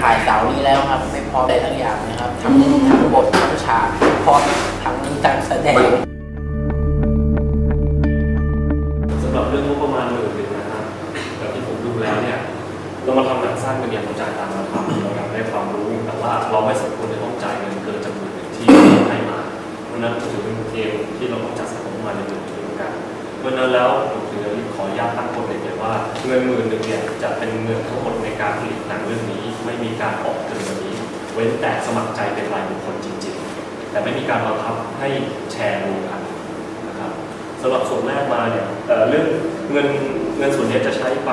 ถ่ายเสาร์นี้แล้วครับ ไม่พอได้ทั้งอย่างนะครับทั้งทั้งบททั้งฉากพร้อมทั้งการแสดงสำหรับเรื่องงบประมาณหมื่นหนึ่งนะครับแบบที่ผมดูแล้วเนี่ยเรามาทำหนังสั้นกันเนี่ยเราจ่ายตามราคาเราอยากได้ความรู้แต่ว่าเราไม่สมควรจะต้องจ่ายเงินเกินจำนวนหนึ่งที่ให้มาเพราะนั้นถือเป็นเกมที่เราต้องจัดสรรงบประมาณในหมื่นหนึ่งหมือกันเพราะนั้นแล้วผม ขออนุญาตตั้งกฎเลยว่าเงินหมื่นหนึ่งเนี่ยจะเป็นเงินทั้งหมดในการผลิตหนังเรื่องนี้ ไม่มีการออกเกินกว่านี้ เว้นแต่สมัครใจเป็นรายบุคคลจริง ๆ แต่ไม่มีการบังคับให้แชร์รวมกันนะครับสำหรับส่วนแรกมาเนี่ยเรื่องเงินเงินส่วนนี้จะใช้ไป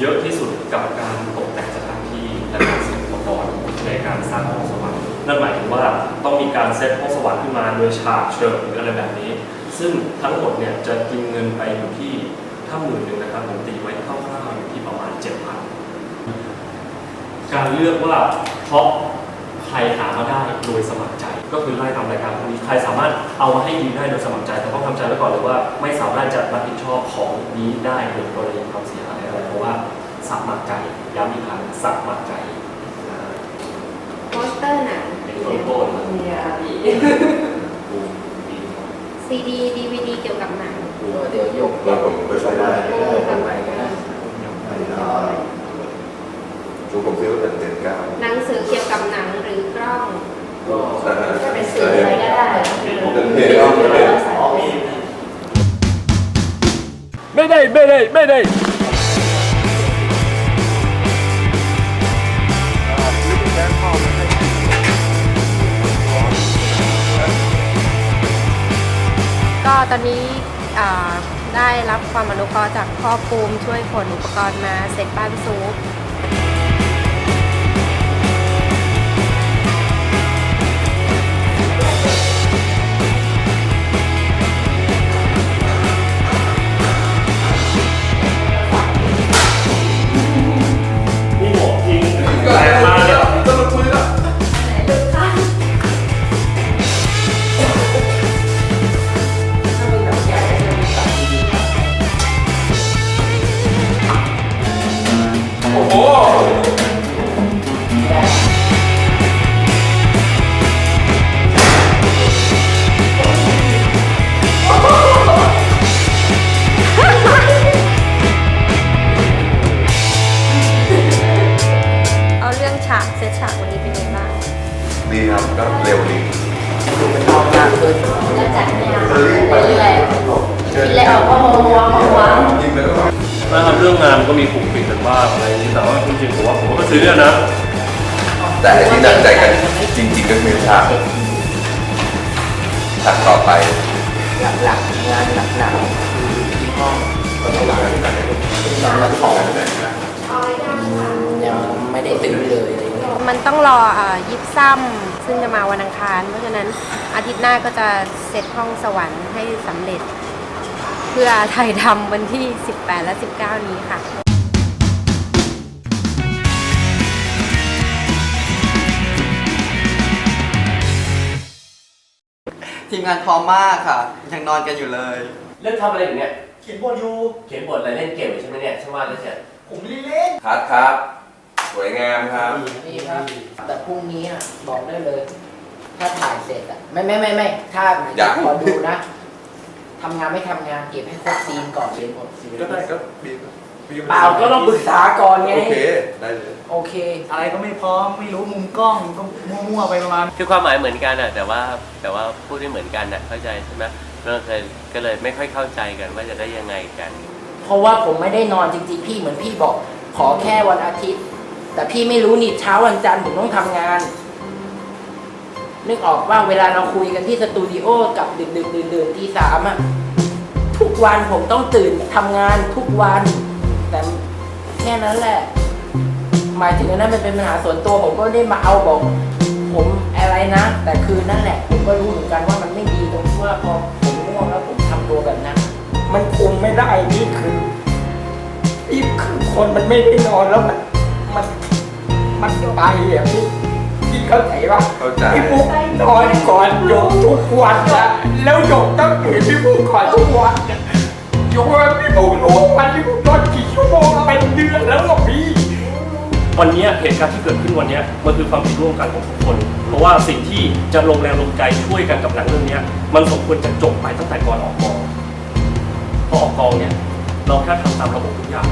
เยอะที่สุดกับการตกแต่งสถานที่และการซื้ออุปกรณ์ในการสร้างห้องสวรรค์นั่นหมายถึงว่าต้องมีการเซตห้องสวรรค์ขึ้นมาโดยฉากเชิงหรืออะไรแบบนี้ ซึ่งทั้งหมดเนี่ยจะกินเงินไปอยู่ที่ ถ้าหมื่นหนึ่งนะครับผมตีไว้คร่าวๆอยู่ที่ประมาณ7,000การเลือกว่าเพราะใครหามาได้โดยสมัครใจ ก็คือไล่ตามรายการพวกนี้ใครสามารถเอามาให้ยืมได้โดยสมัครใจ แต่ต้องทำใจไว้ก่อนเลยว่าไม่สามารถจะรับผิดชอบของนี้ได้โดยกรณีความเสียหายอะไรเพราะว่าสมัครใจย้ำอีกครั้งสมัครใจนะฮะโปสเตอร์หนังเป็นโลโก้นะมีอาบีดูดีซีดีดีวีดีเกี่ยวกับหนัง เออเดี๋ยวยกแล้วผมไม่ค่อยได้ทำไมก็ได้ดูผมคิดว่าเป็นเดือนเก้าหนังสือเกี่ยวกับหนังหรือกล้องก็จะเป็นสื่ออะไรก็ได้เป็นเพลงก็เป็นเพลงไม่ได้ไม่ได้ไม่ได้ก็ตอนนี้ ได้รับความอนุเคราะห์จากพ่อภูมิช่วยขนอุปกรณ์มาเสร็จบ้านซูป นะครับเรื่องงานก็มีผูกปิดกันบ้างอะไรอย่างนี้แต่ว่าจริงๆผมว่าผมก็ซื้อเนี่ยนะ แต่ไอ้ที่หนักใจกันจริงๆก็คือฉากฉากต่อไปหลักๆงานหนักๆคือที่ห้องก็ต้องมาที่ไหนนอนละสองยังไม่ได้ตื่นเลยอะไรเงี้ยมันต้องรออ่ายิบซ้ำซึ่งจะมาวันอังคาร เพราะฉะนั้นอาทิตย์หน้าก็จะเสร็จห้องสวรรค์ให้สำเร็จเพื่อถ่ายทำวันที่ 18 และ 19 นี้ค่ะ ทีมงานพร้อมมากค่ะ ยังนอนกันอยู่เลยเรื่องทำอะไรอยู่เนี่ย เขียนบทอยู่ เขียนบทอะไรเล่นเกมอยู่ใช่ไหมเนี่ยฉันว่าแล้วเนี่ยผมไม่ได้เล่นคัดครับ สวยงามครับ นี่ครับ แต่พรุ่งนี้อะบอกได้เลย ถ้าถ่ายเสร็จอะไม่ไม่ไม่ไม่ถ้าอย่าขอดูนะ ทำงานไม่ทำงานเก็บให้ครบซีนก่อนเรียนหมดซีนก็ได้ก็บีบบีบเปล่าก็ต้องปรึกษาก่อนไง โอเคได้เลย โอเค อะไรก็ไม่พร้อมไม่รู้มุมกล้องก็มั่วๆไปประมาณคือความหมายเหมือนกันอะแต่ว่าแต่ว่าพูดไม่เหมือนกันอะเข้าใจใช่ไหมเราเคยก็เลยไม่ค่อยเข้าใจกันว่าจะได้ยังไงกัน เพราะว่าผมไม่ได้นอนจริงๆพี่เหมือนพี่บอก ขอแค่วันอาทิตย์ แต่พี่ไม่รู้นี่เช้าวันจันทร์ผมต้องทำงาน นึกออกว่าเวลาเราคุยกันที่สตูดิโอกับดึกดึกดื่นดื่นๆตีสามอะทุกวันผมต้องตื่นทำงานทุกวัน แต่แค่นั้นแหละ หมายถึงอันนั้นมันเป็นปัญหาส่วนตัวผมก็ไม่ได้มาเอาบอก ผมอะไรนะ แต่คือนั่นแหละ ผมก็รู้เหมือนกันว่ามันไม่ดีตรงที่ว่าพอผมง่วงแล้วผมทำตัวแบบนั้น มันคุมไม่ได้นี่คือนี่คือคนมันไม่ได้นอนแล้วมัน มัน มันไปอะพี่ เข้าใจปะเข้าใจ พี่ปุ๊กนอนก่อนโยกทุกวันนะแล้วโยกต้องตื่นพี่ปุ๊กก่อนทุกวันนะโยกว่าพี่ปุ๊กรู้วันพี่ปุ๊กนอนกี่ชั่วโมงเป็นเดือนแล้วหรอพี่ วันเนี้ยเหตุการณ์ที่เกิดขึ้นวันเนี้ยมันคือความผิดร่วมกันของทุกคน เพราะว่าสิ่งที่จะลงแรงลงใจช่วยกันกับหนังเรื่องเนี้ยมันสมควรจะจบไปตั้งแต่ก่อนออกกองพอออกกองเนี่ยเราแค่ทำตามระบบทุกอย่าง